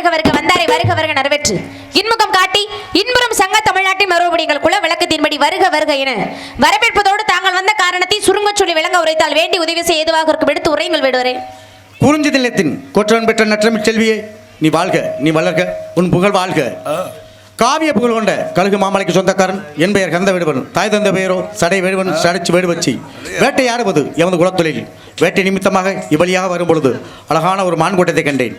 வருக வருக வந்தாரை வருக வருக நிறைவேற்று இன்முகம் காட்டி இன்புறும் சங்க தமிழ்நாட்டின் மறுபடிகள் குல விளக்கத்தின்படி வருக வருக என வரவேற்பதோடு தாங்கள் வந்த காரணத்தை சுருங்கச் சொல்லி விளங்க உரைத்தால் வேண்டி உதவி செய்ய எதுவாக இருக்கும் எடுத்து உரையுங்கள் விடுவரே குறிஞ்சி தில்லத்தின் கொற்றவன் பெற்ற நற்றமிழ் செல்வியே நீ வாழ்க நீ வளர்க உன் புகழ் வாழ்க. காவிய புகழ் கொண்ட கழுகு மாமலைக்கு சொந்தக்காரன் என் பெயர் கந்த வேடுவன் தாய் தந்த பெயரோ சடை வேடுவன் சடைச்சு வேடுவச்சி. வேட்டையாடுவது எமது குலத்தொழில். வேட்டை நிமித்தமாக இவ்வழியாக வரும் பொழுது அழகான ஒரு மான்கூட்டத்தை கண்டேன்.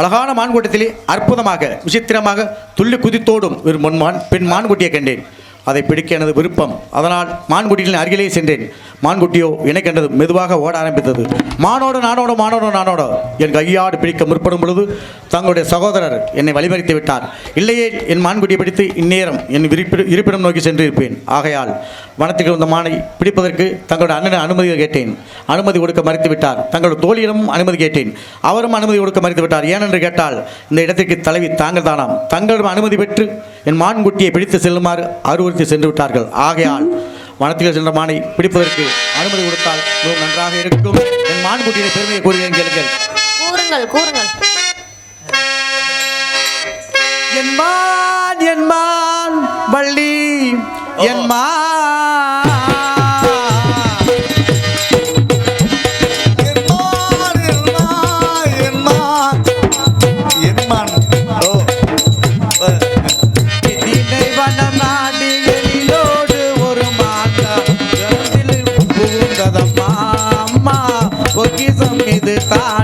அழகான மான்கூட்டத்திலே அற்புதமாக விசித்திரமாக துள்ளி குதித்தோடும் ஒரு முன்மான் பெண் மான்குட்டியை கண்டேன். அதை பிடிக்க எனது விருப்பம். அதனால் மான்குட்டிகளின் அருகிலே சென்றேன். மான்குட்டியோ என்னை கண்டது மெதுவாக ஓட ஆரம்பித்தது. மானோட நானோட மானோட நானோட. என் கையாடு பிடிக்க முற்படும் பொழுது தங்களுடைய சகோதரர் என்னை வழிமறித்து விட்டார். இல்லையே என் மான்குட்டியை பிடித்து இந்நேரம் என் விரிப்பிட இருப்பிடம் நோக்கி சென்றிருப்பேன். ஆகையால் வனத்துக்கு வந்த மானை பிடிப்பதற்கு தங்களுடைய அண்ணனை அனுமதி கேட்டேன். அனுமதி கொடுக்க மறுத்து விட்டார். தங்களுடைய தோழியிடமும் அனுமதி கேட்டேன். அவரும் அனுமதி கொடுக்க மறுத்து விட்டார். ஏனென்று கேட்டால் இந்த இடத்திற்கு தலைவி தாங்கள் தானாம். தங்களிடம் அனுமதி பெற்று என் மான்குட்டியை பிடித்து செல்லுமாறு அறிவுறுத்தி சென்று விட்டார்கள். ஆகையால் வனத்தில் சென்ற மானை பிடிப்பதற்கு அனுமதி கொடுத்தால் மிகவும் நன்றாக இருக்கும். என் மான்குட்டியின் பெருமையை கூறுகிறேன் கேளுங்கள். கூறுங்கள் கூறுங்கள். என் மான் என் மான் வள்ளி என் மான். que só me detalhe.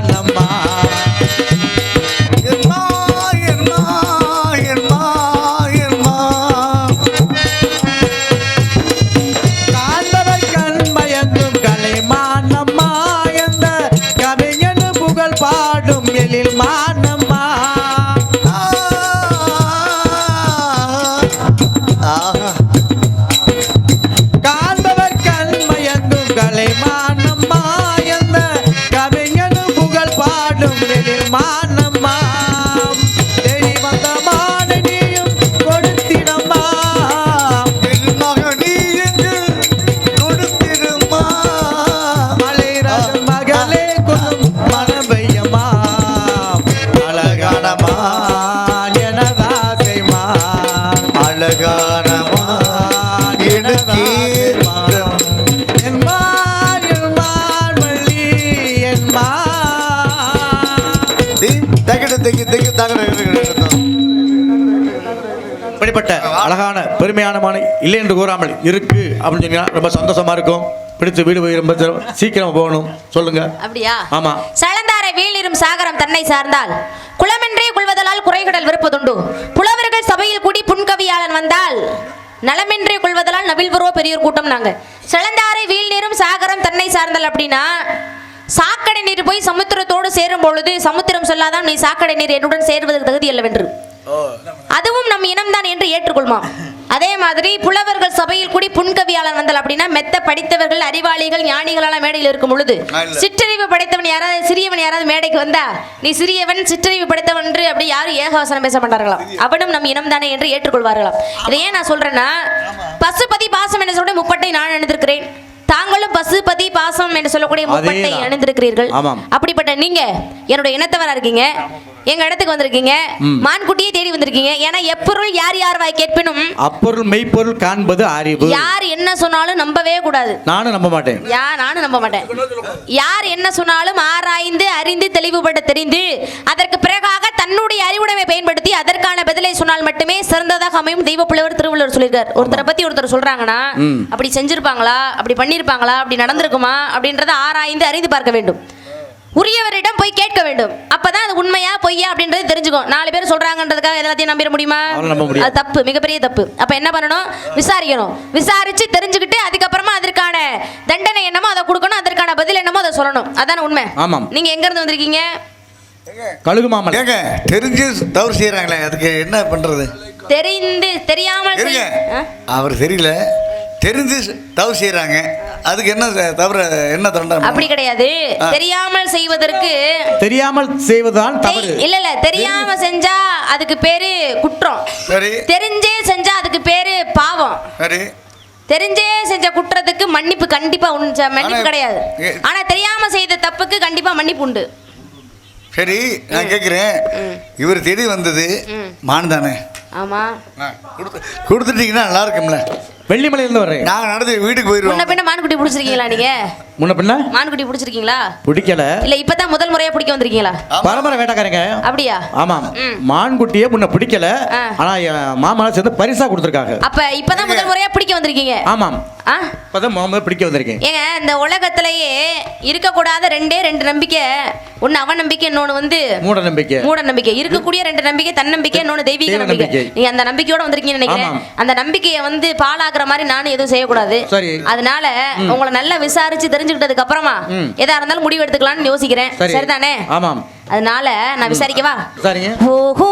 இப்படிப்பட்ட அழகான பெருமையான மானை இல்லை என்று கூறாமல் இருக்கு அப்படின்னு சொன்னா ரொம்ப சந்தோஷமா இருக்கும். பிடித்து வீடு போய் ரொம்ப சீக்கிரம் போகணும். சொல்லுங்க. அப்படியா? ஆமா. சலந்தாரை வீழிரும் சாகரம் தன்னை சார்ந்தால். குளமென்றே கொள்வதலால் குறைகடல் விருப்பதுண்டு புலவர்கள் சபையில் கூடி புன்கவியாளன் வந்தால் நலமென்றே கொள்வதலால் நவில்வரோ பெரியோர் கூட்டம் நாங்க. சலந்தாரை வீழ்நீரும் சாகரம் தன்னை சார்ந்தால் அப்படின்னா சாக்கடை நீர் போய் சமுத்திரத்தோடு சேரும் பொழுது சமுத்திரம் சொல்லாதான் நீ சாக்கடை நீர் என்னுடன் சேர்வதற்கு தகுதி அல்லவென்று. அதுவும் நம் இனம்தான் என்று ஏற்றுக்கொள்மாம் அதே மாதிரி புலவர்கள் சபையில் கூடி புன்கவியாளர் வந்தால் அப்படின்னா மெத்த படித்தவர்கள் அறிவாளிகள் ஞானிகளான மேடையில் இருக்கும் பொழுது. சிற்றறிவு படைத்தவன் யாராவது சிறியவன் யாராவது மேடைக்கு வந்தா நீ சிறியவன் சிற்றறிவு படைத்தவன் என்று அப்படி யாரும் ஏகவசனம் பேச மாட்டார்களாம் அவனும் நம் இனம் தானே என்று ஏற்றுக்கொள்வார்களாம். இதை ஏன் நான் சொல்றேன்னா பசுபதி பாசம் என்று சொல்லிட்டு முப்பட்டை நான் அணிந்திருக்கிறேன். தாங்களும் பசுபதி பாசம் என்று சொல்லக்கூடிய முப்பட்டை. அணிந்திருக்கிறீர்கள். அப்படிப்பட்ட நீங்க என்னுடைய இனத்தவரா இருக்கீங்க. எங்க இடத்துக்கு வந்திருக்கீங்க. மான்குட்டியை தேடி வந்திருக்கீங்க. ஏன்னா எப்பொருள் யார் யார் வாய் கேட்பினும் அப்பொருள் மெய்ப்பொருள் காண்பது அறிவு. யார் என்ன சொன்னாலும் நம்பவே கூடாது. நானும் நம்ப மாட்டேன். யா நானும் நம்ப மாட்டேன். யார் என்ன சொன்னாலும் ஆராய்ந்து அறிந்து தெளிவுபட தெரிந்து அதற்கு பிறகாக தன்னுடைய அறிவுடைமை பயன்படுத்தி அதற்கான பதிலை சொன்னால் மட்டுமே சிறந்ததாக அமையும் தெய்வ புலவர் திருவள்ளுவர் சொல்லியிருக்கார். ஒருத்தரை பத்தி ஒருத்தர் சொல்றாங்கன்னா. அப்படி செஞ்சிருப்பாங்களா? அப்படி பண்ணியிருப்பாங்களா அப்படி நடந்திருக்குமா? அப்படின்றத ஆராய்ந்து அறிந்து பார்க்க வேண்டும். உரியவரிடம் போய் கேட்க வேண்டும். அப்பதான் அது உண்மையா பொய்யா அப்படின்றது தெரிஞ்சுக்கும். நாலு பேர் சொல்றாங்கன்றதுக்காக எல்லாத்தையும் நம்பிட முடியுமா. அது தப்பு மிகப்பெரிய தப்பு. அப்ப என்ன பண்ணணும்? விசாரிக்கணும். விசாரிச்சு தெரிஞ்சுக்கிட்டு அதுக்கப்புறமா அதற்கான தண்டனை என்னமோ அதை கொடுக்கணும் அதற்கான பதில் என்னமோ அதை சொல்லணும். அதான உண்மை? ஆமாம். நீங்க எங்க இருந்து வந்திருக்கீங்க? கழுகு மாமலை ஏங்க தெரிஞ்சு தவறு செய்யறாங்களே அதுக்கு என்ன பண்றது? தெரிந்து தெரியாமல் இருங்க? அவர் தெரியல. தெரிஞ்சு தவறு செய்யறாங்க அதுக்கு என்ன தவறு என்ன தண்டனை? அப்படி கிடையாது. தெரியாமல் செய்வதற்கு தெரியாமல் செய்வதுதான் தவறு. இல்ல இல்ல. தெரியாம செஞ்சா அதுக்கு பேரு குற்றம். சரி. தெரிஞ்சே செஞ்சா அதுக்கு பேரு பாவம். சரி. தெரிஞ்சே செஞ்ச குற்றத்துக்கு மன்னிப்பு கண்டிப்பா உண்டு மன்னிப்பு கிடையாது. ஆனா தெரியாம செய்த தப்புக்கு கண்டிப்பா மன்னிப்பு உண்டு. சரி நான் கேட்குறேன் இவர் தேடி வந்தது மான் தானே? ஆமா. கொடுத்து கொடுத்துட்டீங்கன்னா நல்லா இருக்கும்ல. வெள்ளிமலையிலேருந்து வர்றேன். நாங்கள் நடந்து வீட்டுக்கு போயிடுவோம் பின்ன மான்குட்டி பிடிச்சிருக்கீங்களா நீங்க? முன்ன பின்ன? மான்குட்டி பிடிச்சிருக்கீங்களா? பிடிக்கல. இல்ல இப்பதான் முதல் முறையா பிடிக்க வந்திருக்கீங்களா? பரம்பரை வேட்டக்காரங்க. அப்படியா? ஆமாம். மான்குட்டியே முன்ன பிடிக்கல. ஆ. ஆனா என் மாமாலாம் சேர்ந்து பரிசா கொடுத்துருக்காங்க. அப்ப இப்பதான் முதல் முறையா பிடிக்க வந்திருக்கீங்க? ஆமாம் ஆ? இப்பதான் மாமா பிடிக்க வந்திருக்கேன். ஏங்க இந்த உலகத்திலேயே இருக்கக்கூடாத ரெண்டே ரெண்டு நம்பிக்கை. ஒன்னு இன்னொன்னு வந்து மூட நம்பிக்கை மூட நம்பிக்கை இருக்கக்கூடிய ரெண்டு நம்பிக்கை தன்னம்பிக்கை இன்னொன்னு தெய்வீக தெய்வ நம்பிக்கை. நீங்க அந்த நம்பிக்கையோட வந்திருக்கீங்கன்னு நினைக்கிறேன். அந்த நம்பிக்கையை வந்து பாழாக்குற மாதிரி நானும் எதுவும் செய்யக்கூடாது. அதனால உங்களை நல்லா விசாரிச்சு தெரிஞ்சுக்கிட்டதுக்கு அப்புறமா. எதா இருந்தாலும் முடிவு எடுத்துக்கலாம்னு யோசிக்கிறேன். சரி. சரிதானே? ஆமாம். அதனால நான் விசாரிக்கவா? சரிங்க ஓஹோ.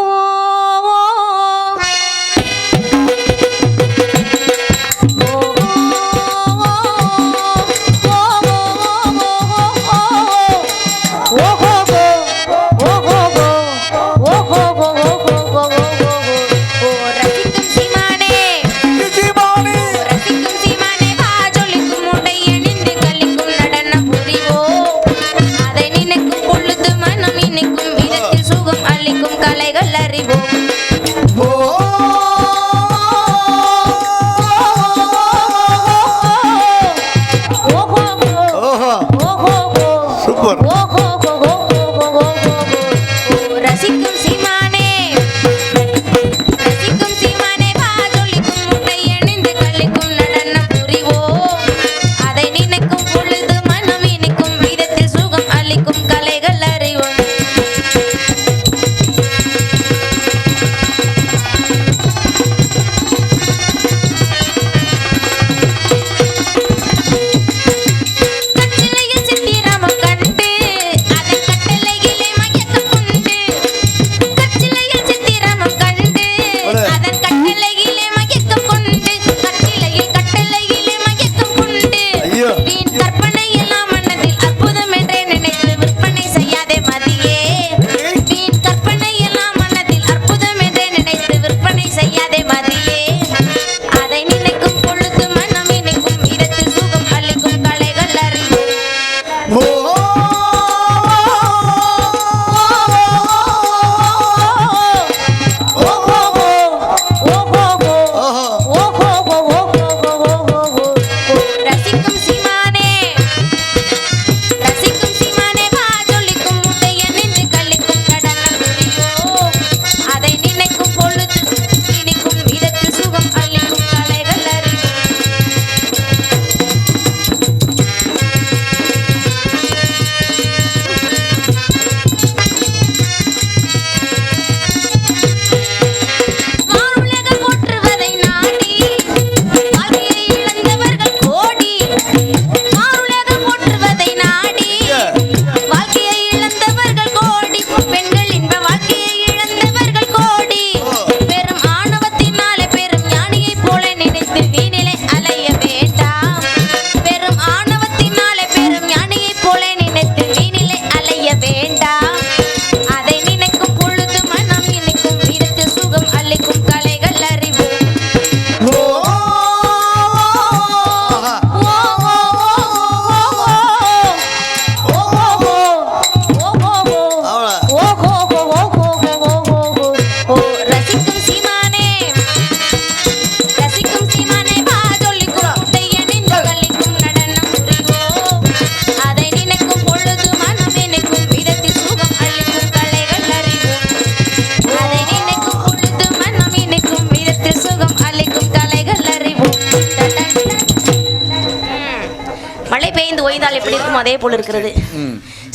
ஓய்ந்தால் எப்படி இருக்கும் அதே போல இருக்கிறது.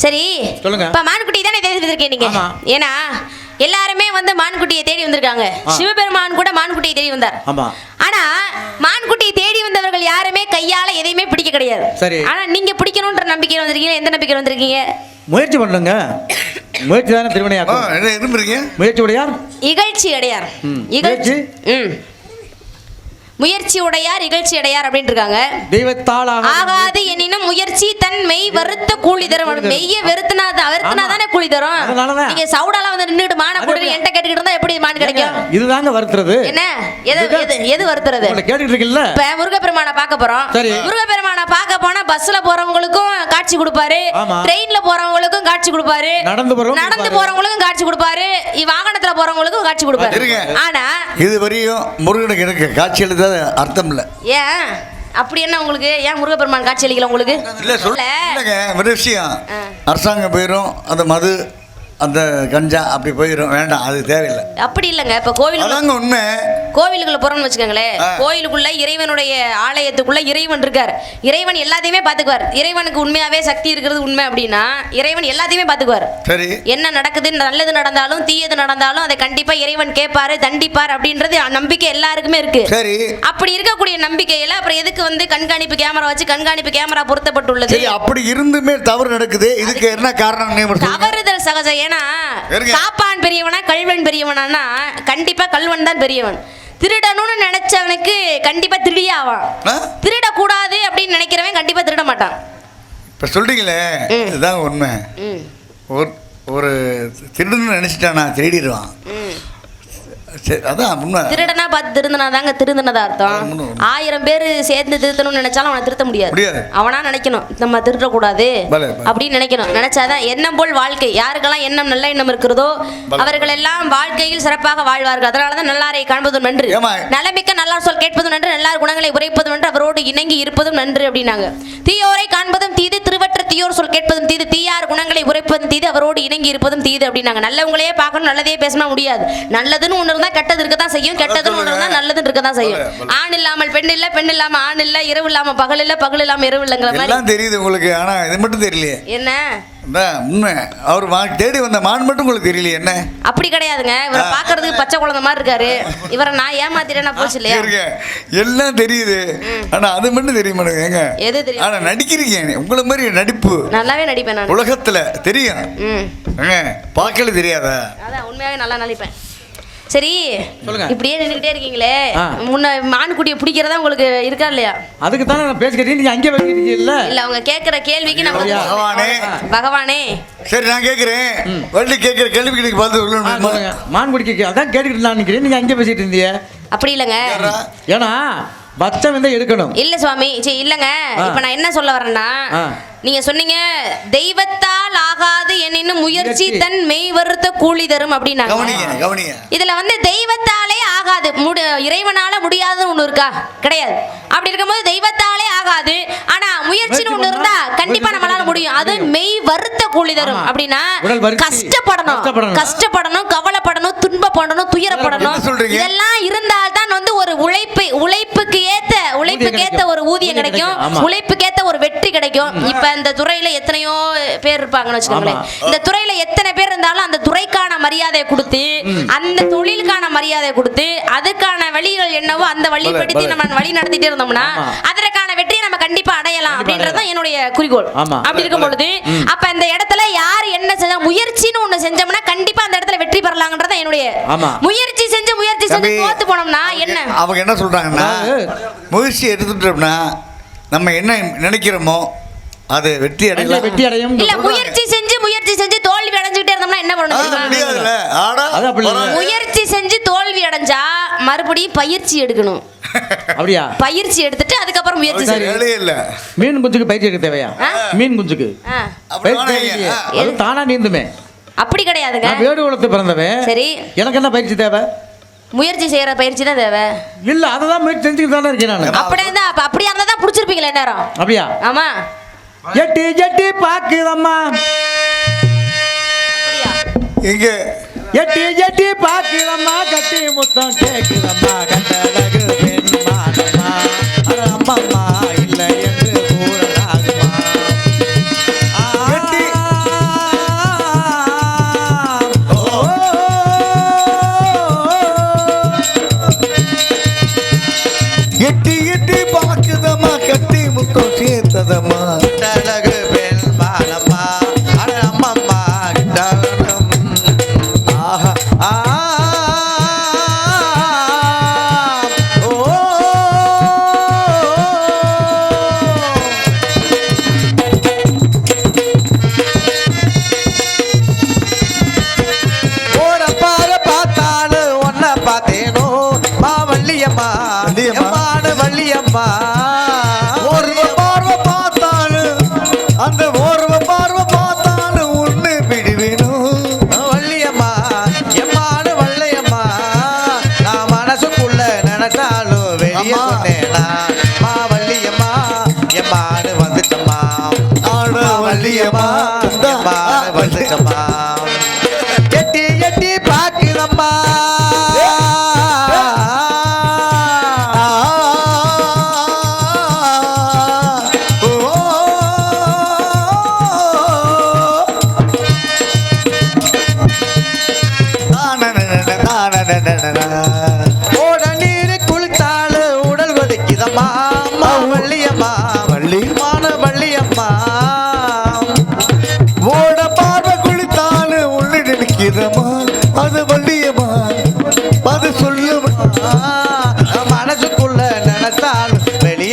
சரி சொல்லுங்க. இப்ப மான்குட்டி தானே தேடி வந்திருக்கீங்க நீங்க. ஏன்னா எல்லாருமே வந்து மான்குட்டியை தேடி வந்திருக்காங்க. சிவபெருமான் கூட மான்குட்டியை தேடி வந்தார். ஆமா. ஆனா மான்குட்டியை தேடி வந்தவர்கள் யாருமே கையால எதையுமே பிடிக்க கிடையாது. சரி. ஆனா நீங்க பிடிக்கணும்ன்ற நம்பிக்கையில வந்திருக்கீங்க. எந்த நம்பிக்கையில வந்திருக்கீங்க? முயற்சி பண்ணுங்க முயற்சி தானே திருவினையாக்கும். என்ன முயற்சி உடையார்? இகழ்ச்சி அடையார். இகழ்ச்சி? ம். முயற்சி உடையார் இகழ்ச்சி அடையார் அப்படின்னு இருக்காங்க தெய்வத்தால் ஆகாது எனினும் முயற்சி தன் மெய் வருத்த கூலி தரும். மெய்ய வெறுத்துனா வெறுத்துனா தானே கூலி தரும். நீங்க சவுடாலாம் வந்து நின்னுட்டு மான எப்படி? என்கிட்ட கேட்டுக்கிட்டு இருந்தா எப்படி மான் கிடைக்கும்? இதுதாங்க வருத்துறது. என்ன? எது எது எது வருத்துறது? கேட்டுட்டு இருக்கீங்கல்ல இப்ப முருகப்பெருமானை பார்க்க போறோம். சரி. முருகப்பெருமானை பார்க்க போனா பஸ்ல போறவங்களுக்கும் காட்சி கொடுப்பாரு. ட்ரெயின்ல போறவங்களுக்கும் காட்சி கொடுப்பாரு. நடந்து போறவங்க நடந்து. போறவங்களுக்கும் காட்சி கொடுப்பாரு. வாகனத்துல போறவங்களுக்கும் காட்சி கொடுப்பாரு. ஆனா இது வரையும் முருகனுக்கு எனக்கு காட்சி எழுதாத அர்த்தம் இல்லை ஏன்? அப்படி என்ன உங்களுக்கு? ஏன் முருகப்பெருமான் காட்சி அளிக்கல உங்களுக்கு? இல்லை சொல். இல்ல. இல்லைங்க ஒரு விஷயம். அரசாங்கம் போயிடும் அந்த மது அந்த கஞ்சா அப்படி போயிடும் வேண்டாம் அது தேவையில்லை. அப்படி இல்லைங்க. இப்ப கோவில் அதாங்க உண்மை. கோவிலுக்குள்ள போறோம்னு வச்சுக்கோங்களேன் ஆ. கோயிலுக்குள்ள இறைவனுடைய ஆலயத்துக்குள்ள இறைவன் இருக்கார். இறைவன் எல்லாத்தையுமே பாத்துக்குவார் இறைவனுக்கு உண்மையாவே சக்தி இருக்கிறது உண்மை அப்படின்னா இறைவன் எல்லாத்தையுமே பாத்துக்குவார் சரி. என்ன நடக்குது நல்லது நடந்தாலும் தீயது நடந்தாலும் அதை கண்டிப்பா இறைவன் கேட்பாரு தண்டிப்பார் அப்படின்றது நம்பிக்கை எல்லாருக்குமே இருக்கு. சரி. அப்படி இருக்கக்கூடிய நம்பிக்கையில அப்புறம் எதுக்கு வந்து கண்காணிப்பு கேமரா வச்சு கண்காணிப்பு கேமரா பொருத்தப்பட்டுள்ளது? அப்படி இருந்துமே தவறு நடக்குது. இதுக்கு என்ன காரணம். தவறுதல் சகஜம். ஏன்னா இருங்க. காப்பான் பெரியவனா கல்வன் பெரியவனா கண்டிப்பா கல்வன் தான் பெரியவன் திருடணும்னு நினைச்சவனுக்கு கண்டிப்பா திருடியே ஆவான் ஆ? திருடக்கூடாது அப்படின்னு நினைக்கிறவன் கண்டிப்பா திருட மாட்டான் இப்ப சொல்றீங்களே. இதுதான் உண்மை ஒரு ஒரு திருடுன்னு நினைச்சிட்டானா திருடிடுவான். சரி அதான் உண்மை திருடனா பார்த்து திருந்தனா தாங்க திருந்தனதா அர்த்தம். உண்மை. ஆயிரம் பேர் சேர்ந்து திருத்தணும்னு நினைச்சாலும் அவனை திருத்த முடியாது. முடியாது. அவனா நினைக்கணும் நம்ம திருடக்கூடாது பலே, பலே. அப்படின்னு நினைக்கணும். நினைச்சாதான் எண்ணம் போல் வாழ்க்கை. யாருக்கெல்லாம் எண்ணம் நல்ல எண்ணம் இருக்கிறதோ அவர்கள் எல்லாம் வாழ்க்கையில் சிறப்பாக வாழ்வார்கள். அதனாலதான் நல்லாரை காண்பதும் நன்று? நலமிக்க நல்லார் சொல் கேட்பதும் நன்று நல்லார் குணங்களை உரைப்பதும் நன்று அவரோடு இணங்கி இருப்பதும் நன்று அப்படின்னாங்க. தீயோரை காண்பதும் தீது திருவற்ற தீயோர் சொல் கேட்பதும் தீது தீயார் குணங்களை உரைப்பதும் தீது அவரோடு இணங்கி இருப்பதும் தீது அப்படின்னாங்க. நல்லவங்களையே பார்க்கணும் நல்லதே பேசினா முடியாது. நல்லதுன்னு ஒன்று இருந்தா கெட்டது இருக்க தான் செய்யும். கெட்டதுன்னு ஒன்று இருந்தா நல்லதுன்னு இருக்க தான் செய்யும் ஆண் இல்லாமல் பெண் இல்ல பெண் இல்லாம ஆண் இல்ல இரவு இல்லாம பகல் இல்ல பகல் இல்லாம இரவு இல்லைங்கிற மாதிரி. எல்லாம் தெரியுது உங்களுக்கு ஆனா இது மட்டும் தெரியலையே. என்ன? உண்மை. அவர் தேடி வந்த மான் மட்டும் உங்களுக்கு தெரியலையே என்ன? அப்படி கிடையாதுங்க. இவரை பாக்குறதுக்கு பச்சை குழந்தை மாதிரி இருக்காரு. இவரை நான் ஏமாத்திட்டேன்னா போச்சு இல்லையா? எல்லாம் தெரியுது. ஆனா அது மட்டும் தெரிய மாட்டேங்குது. ஏங்க எது தெரியும் ஆனா நடிக்கிறீங்க உங்களை மாதிரி நடிப்பு. நல்லாவே நடிப்பேன் நான். உலகத்துல தெரியும். பார்க்கல தெரியாதா? அதான் உண்மையாவே நல்லா நடிப்பேன். சரி சொல்லுங்க. இப்படியே நின்றுக்கிட்டே இருக்கீங்களே. முன்ன மான்குட்டியை பிடிக்கிறதா உங்களுக்கு இருக்கா இல்லையா? அதுக்கு தானே நான் பேசிக்கிறேன் நீங்க அங்கே வைக்கிறீங்கல்ல இல்ல அவங்க கேட்கிற கேள்விக்கு நம்ம ஐயா. பகவானே. பகவானே. சரி நான் கேட்கிறேன். வள்ளி கேட்கிற கேள்விக்கு நீங்க பதில் சொல்லணும் சொல்லுங்க. மான் குடிக்க அதான் கேட்டுக்கிட்டு நான் நினைக்கிறேன் நீங்க அங்கே பேசிட்டு இருந்தீங்க அப்படி இல்லைங்க? ஏன்னா பச்சை வந்து எடுக்கணும். இல்ல சுவாமி. சரி இல்லங்க. இப்ப நான் என்ன சொல்ல வரேன்னா. நீங்க சொன்னீங்க தெய்வத்தால் ஆகாது எனினும் முயற்சி. தன் மெய் வருத்த கூலி தரும் அப்படின்னாங்க. கவனிங்க கவனிங்க. இதுல வந்து தெய்வத்தாலே ஆகாது. முடி இறைவனால முடியாதுன்னு ஒண்ணு இருக்கா? கிடையாது. அப்படி இருக்கும்போது தெய்வத்தாலே ஆகாது. ஆனா முயற்சின்னு ஒண்ணு இருந்தா கண்டிப்பா நம்மளால முடியும். அது மெய் வருத்த கூலி தரும். அப்படின்னா. கஷ்டப்படணும். கஷ்டப்படணும். கவலைப்படணும் துன்பப்படணும் துயரப்படணும்? இதெல்லாம் இருந்தால் தான் வந்து ஒரு உழைப்பு உழைப்புக்கு ஏத்த உழைப்புக்கு ஏத்த ஒரு ஊதியம் கிடைக்கும். உழைப்புக்கு ஏத்த ஒரு வெற்றி கிடைக்கும். இப்ப இந்த துறையில எத்தனையோ பேர் இருப்பாங்கன்னு வச்சுக்கோங்களேன். இந்த துறையில எத்தனை பேர் இருந்தாலும் அந்த துறைக்கான மரியாதையை கொடுத்து அந்த தொழிலுக்கான மரியாதையை கொடுத்து அதுக்கான வழிகள் என்னவோ அந்த வழிபடுத்தி பலே. நம்ம வழி நடத்திட்டே இருந்தோம்னா. அதற்கான வெற்றியை நம்ம கண்டிப்பா அடையலாம் அப்படின்றது தான் என்னுடைய குறிக்கோள். அப்படி இருக்கும் பொழுது அப்ப இந்த இடத்துல யார் என்ன செஞ்சா முயற்சின்னு ஒண்ணு செஞ்சோம்னா கண்டிப்பா அந்த இடத்துல வெற்றி பெறலாம்ன்றது என்னுடைய. முயற்சி செஞ்சு முயற்சி செஞ்சு தோத்து போனோம்னா என்ன அவங்க என்ன சொல்றாங்கன்னா முயற்சி எடுத்துட்டோம்னா நம்ம என்ன நினைக்கிறோமோ அது வெற்றி அடையலாம் வெற்றி அடையும் இல்ல முயற்சி செஞ்சு முயற்சி செஞ்சு தோல்வி அடைஞ்சுக்கிட்டே இருந்தோம்னா என்ன பண்ணணும் அது அப்படி இல்ல. பரவாயில்ல. முயற்சி செஞ்சு தோல்வி அடைஞ்சா மறுபடியும் பயிற்சி எடுக்கணும். அப்படியா? பயிற்சி எடுத்துட்டு அதுக்கப்புறம் முயற்சி செய்யணும் இல்ல. மீன் குஞ்சுக்கு பயிற்சி எடுக்க தேவையா? மீன் குஞ்சுக்கு. அது தானா நீந்துமே அப்படி கிடையாதுங்க. நான் வேடு குலத்து பிறந்தவன். சரி. எனக்கு என்ன பயிற்சி தேவை? முயற்சி செய்யற பயிற்சி தான் தேவை. இல்ல அதை முயற்சி செஞ்சுக்கிட்டு தானே இருக்கேன் நான். அப்படியே அப்ப அப்படியா இருந்தா தான் பிடிச்சிருப்பீங்களே நேரம் அப்படியா? ஆமா. எட்டி எட்டி பாக்குதம்மா இங்க. எட்டி எட்டி பாக்குதம்மா கட்டி முத்தம் கேக்குதம்மா கட்டழகு வள்ளியம்மா வள்ளியம்மா.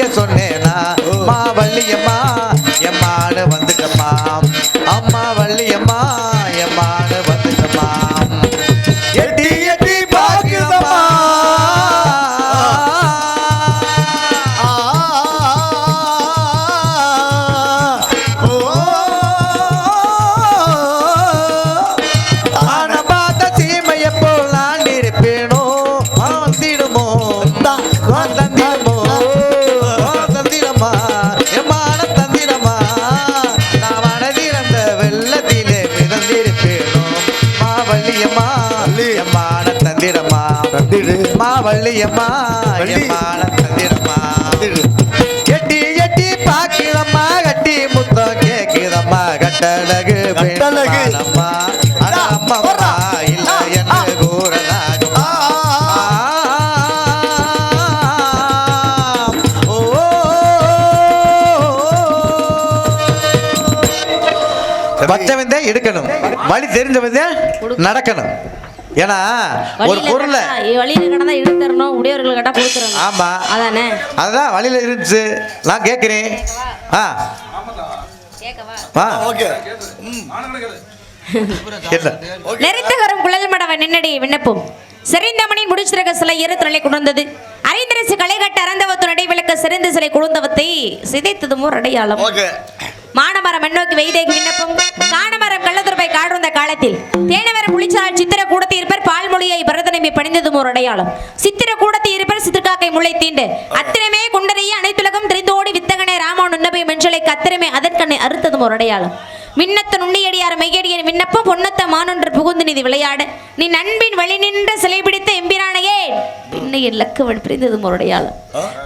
சொன்னேன் தந்திடு. மாவள்ளியம்மா வள்ளி. எம்மான தந்திரமா எட்டி எட்டி பாக்கிதம்மா கட்டி முத்தம் கேக்குதம்மா கட்டழகு கட்டழகு. அம்மம்மா இல்ல என்று கூறலாகும் பச்சவன் தான் எடுக்கணும். வழி தெரிஞ்சவன் தான் நடக்கணும். ஏன்னா ஒரு பொருளை கடந்தா- வழியில கடந்தா எடுத்துறணும் உடையவர்கள் கேட்டா கொடுத்துறணும். ஆமா. அதானே? அதுதான் வழியில இருந்துச்சு நான் கேட்கிறேன் ஆ. ஓகே. நெறித்து வரும் குழல் மடவன் நின்னடி விண்ணப்பம். செறிந்தமனின் முடிச்சிருக்க சிலை இருத்தலை குணர்ந்தது அறிந்தரசு களைகட்ட அறந்தவத்து நடைவிளக்க சிறந்த சிலை குழுந்தவத்தை சிதைத்ததுமோ அடையாளம். ஓகே. மானமரம் மண்ணோக்கி வைதேகி விண்ணப்பம். காணமரம் கள்ளதுரப்பை காடுந்த காலத்தில் தேனவரம் புளிச்சால் சித்திர கூடத்தி இருப்பர் பால்மொழியை பரதநம்பி பணிந்ததும் ஒரு அடையாளம். சித்திர கூடத்தி இருப்பர் சித்திரக்காக்கை முளை தீண்டு. அத்திரமே குண்டரையே அனைத்துலகம் தெரிந்தோடி வித்தகனே ராமன் உன்னபை மென்றலை கத்திரமே அதற்கண்ணை அறுத்ததும் ஒரு அடையாளம். விண்ணத்த நுண்ணியடியார் மெய்யடியின் விண்ணப்பம் பொன்னத்த மானொன்று புகுந்து நிதி விளையாட. நீ நண்பின் வழி நின்ற சிலை பிடித்த எம்பிரானையே. பின்னையில் லக்குவன் பிரிந்ததும் ஒரு அடையாளம்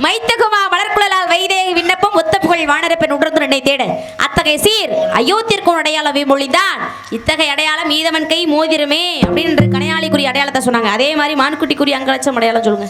மைத்தகுமா வளர்க்குழலால் வைதேகி விண்ணப்பம் ஒத்த புகழ் வானரப்பெண் உணர்ந்து என்னை தேட. அத்தகைய சீர் அயோத்திற்கும் அடையாளம் மொழிதான் இத்தகைய அடையாளம் ஈதவன் கை மோதிரமே. அப்படின்னு கனையாளிக்குரிய அடையாளத்தை சொன்னாங்க. அதே மாதிரி மான்குட்டிக்குரிய அங்கலட்சம் அடையாளம் சொல்லுங்க.